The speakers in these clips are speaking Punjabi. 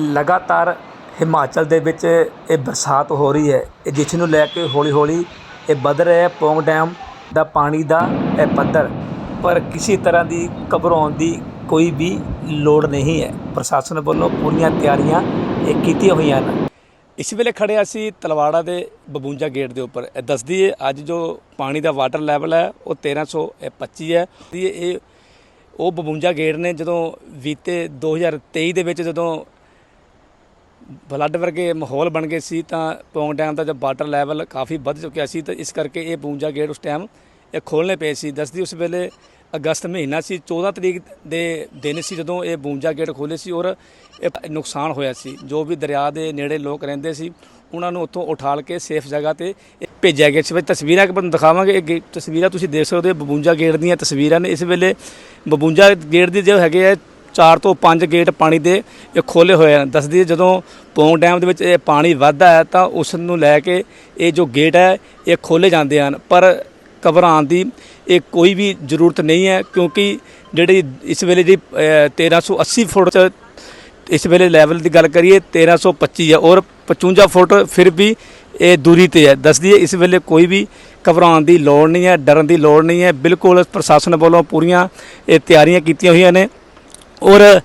ਲਗਾਤਾਰ ਹਿਮਾਚਲ ਦੇ ਵਿੱਚ ਇਹ ਬਰਸਾਤ ਹੋ ਰਹੀ ਹੈ, ਇਹ ਜਿਸ ਨੂੰ ਲੈ ਕੇ ਹੌਲੀ ਹੌਲੀ ਇਹ ਵੱਧ ਰਿਹਾ ਹੈ, ਪੌਂਗ ਡੈਮ ਦਾ ਪਾਣੀ ਦਾ ਇਹ ਪੱਧਰ। ਪਰ ਕਿਸੇ ਤਰ੍ਹਾਂ ਦੀ ਘਬਰਾਉਣ ਦੀ ਕੋਈ ਵੀ ਲੋੜ ਨਹੀਂ ਹੈ। ਪ੍ਰਸ਼ਾਸਨ ਵੱਲੋਂ ਪੂਰੀਆਂ ਤਿਆਰੀਆਂ ਇਹ ਕੀਤੀਆਂ ਹੋਈਆਂ ਹਨ। ਇਸ ਵੇਲੇ ਖੜੇ ਅਸੀਂ ਤਲਵਾੜਾ ਦੇ ਬਬੂੰਜਾ ਗੇਟ ਦੇ ਉੱਪਰ। ਇਹ ਦੱਸਦੀ ਹੈ ਅੱਜ ਜੋ ਪਾਣੀ ਦਾ ਵਾਟਰ ਲੈਵਲ ਹੈ, ਉਹ 1325 ਹੈ। ਇਹ ਇਹ ਉਹ ਬਬੂੰਜਾ ਗੇਟ ਨੇ ਜਦੋਂ ਬੀਤੇ 2023 ਦੇ ਵਿੱਚ ਜਦੋਂ ਬਲੱਡ ਵਰਗੇ ਮਾਹੌਲ ਬਣ ਗਏ ਸੀ ਤਾਂ ਪੌਂਗ ਡੈਮ ਦਾ ਜਦ ਵਾਟਰ ਲੈਵਲ ਕਾਫੀ ਵੱਧ ਚੁੱਕਿਆ ਸੀ ਤਾਂ ਇਸ ਕਰਕੇ ਇਹ ਬੂੰਜਾ ਗੇਟ ਉਸ ਟਾਈਮ ਇਹ ਖੋਲ੍ਹਣੇ ਪਏ ਸੀ। ਦੱਸਦੀ ਉਸ ਵੇਲੇ ਅਗਸਤ ਮਹੀਨਾ ਸੀ 14 ਤਰੀਕ ਦੇ ਦਿਨ ਸੀ ਜਦੋਂ ਇਹ ਬੂੰਜਾ ਗੇਟ ਖੋਲ੍ਹੇ ਸੀ ਔਰ ਇਹ ਨੁਕਸਾਨ ਹੋਇਆ ਸੀ। ਜੋ ਵੀ ਦਰਿਆ ਦੇ ਨੇੜੇ ਲੋਕ ਰਹਿੰਦੇ ਸੀ, ਉਹਨਾਂ ਨੂੰ ਉੱਥੋਂ ਉਠਾਲ ਕੇ ਸੇਫ ਜਗ੍ਹਾ ਤੇ ਇਹ ਭੇਜਿਆ ਗਿਆ। ਸੀ ਵਿੱਚ ਤਸਵੀਰਾਂ ਕਿ ਤੁਹਾਨੂੰ ਦਿਖਾਵਾਂਗੇ। ਇਹ ਗੇ- ਤਸਵੀਰਾਂ ਤੁਸੀਂ ਦੇਖ ਸਕਦੇ ਹੋ ਬਬੂੰਜਾ ਗੇਟ ਦੀਆਂ ਤਸਵੀਰਾਂ ਨੇ। ਇਸ ਵੇਲੇ ਬਬੂੰਜਾ ਗੇਟ ਦੇ ਜੋ ਹੈਗੇ ਆ ਚਾਰ ਤੋਂ ਪੰਜ ਗੇਟ ਪਾਣੀ ਦੇ ਇਹ ਖੋਲੇ ਹੋਏ ਹਨ। ਦੱਸਦੀ ਜਦੋਂ ਪੌਂਗ ਡੈਮ ਦੇ ਵਿੱਚ ਇਹ ਪਾਣੀ ਵੱਧਦਾ ਹੈ ਤਾਂ ਉਸ ਨੂੰ ਲੈ ਕੇ ਇਹ ਜੋ ਗੇਟ ਹੈ ਇਹ ਖੋਲੇ ਜਾਂਦੇ ਹਨ। ਪਰ ਘਬਰਾਉਣ ਦੀ ਇਹ ਕੋਈ ਵੀ ਜ਼ਰੂਰਤ ਨਹੀਂ ਹੈ ਕਿਉਂਕਿ ਜਿਹੜੀ ਇਸ ਵੇਲੇ ਦੀ ਅ, 1380 ਫੁੱਟ ਇਸ ਵੇਲੇ ਲੈਵਲ ਦੀ ਗੱਲ ਕਰੀਏ 1325 ਹੈ ਔਰ 55 ਫੁੱਟ ਫਿਰ ਵੀ ਇਹ ਦੂਰੀ ਤੇ ਹੈ। ਦੱਸਦੀ ਹੈ ਇਸ ਵੇਲੇ ਕੋਈ ਵੀ ਘਬਰਾਉਣ ਦੀ ਲੋੜ ਨਹੀਂ ਹੈ ਡਰਨ ਦੀ ਲੋੜ ਨਹੀਂ ਹੈ। ਬਿਲਕੁਲ ਪ੍ਰਸ਼ਾਸਨ ਵੱਲੋਂ ਪੂਰੀਆਂ ਇਹ ਤਿਆਰੀਆਂ ਕੀਤੀਆਂ ਹੋਈਆਂ ਨੇ। ਔਰ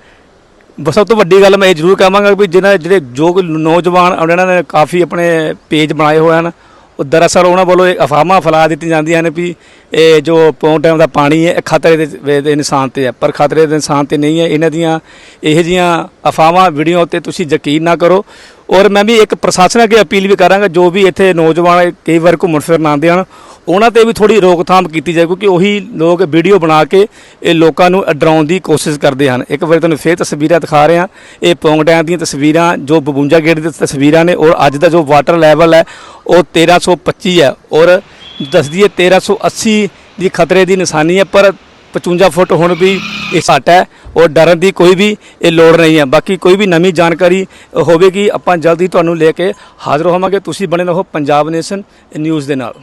ਸਭ ਤੋਂ ਵੱਡੀ ਗੱਲ ਮੈਂ ਇਹ ਜ਼ਰੂਰ ਕਹਾਂਗਾ ਵੀ ਜਿਹਨਾਂ ਜਿਹੜੇ ਜੋ ਕੋਈ ਨੌਜਵਾਨ ਉਹਨਾਂ ਨੇ ਕਾਫੀ ਆਪਣੇ ਪੇਜ ਬਣਾਏ ਹੋਏ ਹਨ। ਉਹ ਦਰਅਸਲ ਉਹਨਾਂ ਵੱਲੋਂ ਇਹ ਅਫਵਾਹਾਂ ਫੈਲਾ ਦਿੱਤੀਆਂ ਜਾਂਦੀਆਂ ਨੇ ਵੀ ਇਹ ਜੋ ਪੌਂਗ ਡੈਮ ਦਾ ਪਾਣੀ ਹੈ, ਇਹ ਖਤਰੇ ਦੇ ਇਨਸਾਨ ਤੇ ਹੈ। ਪਰ ਖਤਰੇ ਦੇ ਇਨਸਾਨ ਤੇ ਨਹੀਂ ਹੈ। ਇਹਨਾਂ ਦੀਆਂ ਇਹੋ ਜਿਹੀਆਂ ਅਫਵਾਹਾਂ, ਵੀਡੀਓ ਤੇ ਤੁਸੀਂ ਯਕੀਨ ਨਾ ਕਰੋ। ਔਰ ਮੈਂ ਵੀ ਇੱਕ ਪ੍ਰਸ਼ਾਸਨ ਅੱਗੇ ਅਪੀਲ ਵੀ ਕਰਾਂਗਾ, ਜੋ ਵੀ ਇੱਥੇ ਨੌਜਵਾਨ ਕਈ ਵਾਰ ਘੁੰਮਣ ਫਿਰਨ ਆਉਂਦੇ ਹਨ, ਉਹਨਾਂ ਤੇ ਵੀ ਥੋੜੀ ਰੋਕਥਾਮ ਕੀਤੀ ਜਾਏ, ਕਿਉਂਕਿ ਉਹੀ ਲੋਕ ਵੀਡੀਓ ਬਣਾ ਕੇ ਇਹ ਲੋਕਾਂ ਨੂੰ ਡਰਾਉਣ ਦੀ ਕੋਸ਼ਿਸ਼ ਕਰਦੇ ਹਨ। ਇੱਕ ਵਾਰੀ ਤੁਹਾਨੂੰ ਫੇਰ ਤਸਵੀਰਾਂ ਦਿਖਾ ਰਹੇ ਹਾਂ। ਇਹ ਪੌਂਗ ਡੈਮ ਦੀਆਂ ਤਸਵੀਰਾਂ, ਜੋ ਬਬੂੰਜਾ ਗੇਟ ਦੀਆਂ ਤਸਵੀਰਾਂ ਨੇ, ਔਰ ਅੱਜ ਦਾ ਜੋ ਵਾਟਰ ਲੈਵਲ ਹੈ, ਉਹ 1325 ਹੈ। ਔਰ ਦੱਸਦੀ ਹੈ 1380 ਦੀ ਖਤਰੇ ਦੀ ਨਿਸ਼ਾਨੀ ਹੈ, ਪਰ 55 ਫੁੱਟ ਹੁਣ ਵੀ ਇਹ ਘੱਟ ਹੈ। ਔਰ ਡਰਨ ਦੀ ਕੋਈ ਵੀ ਇਹ ਲੋੜ ਨਹੀਂ ਹੈ। ਬਾਕੀ ਕੋਈ ਵੀ ਨਵੀਂ ਜਾਣਕਾਰੀ ਹੋਵੇਗੀ, ਆਪਾਂ ਜਲਦੀ ਤੁਹਾਨੂੰ ਲੈ ਕੇ ਹਾਜ਼ਰ ਹੋਵਾਂਗੇ। ਤੁਸੀਂ ਬਣੇ ਰਹੋ ਪੰਜਾਬ ਨੇਸ਼ਨ ਨਿਊਜ਼ ਦੇ ਨਾਲ।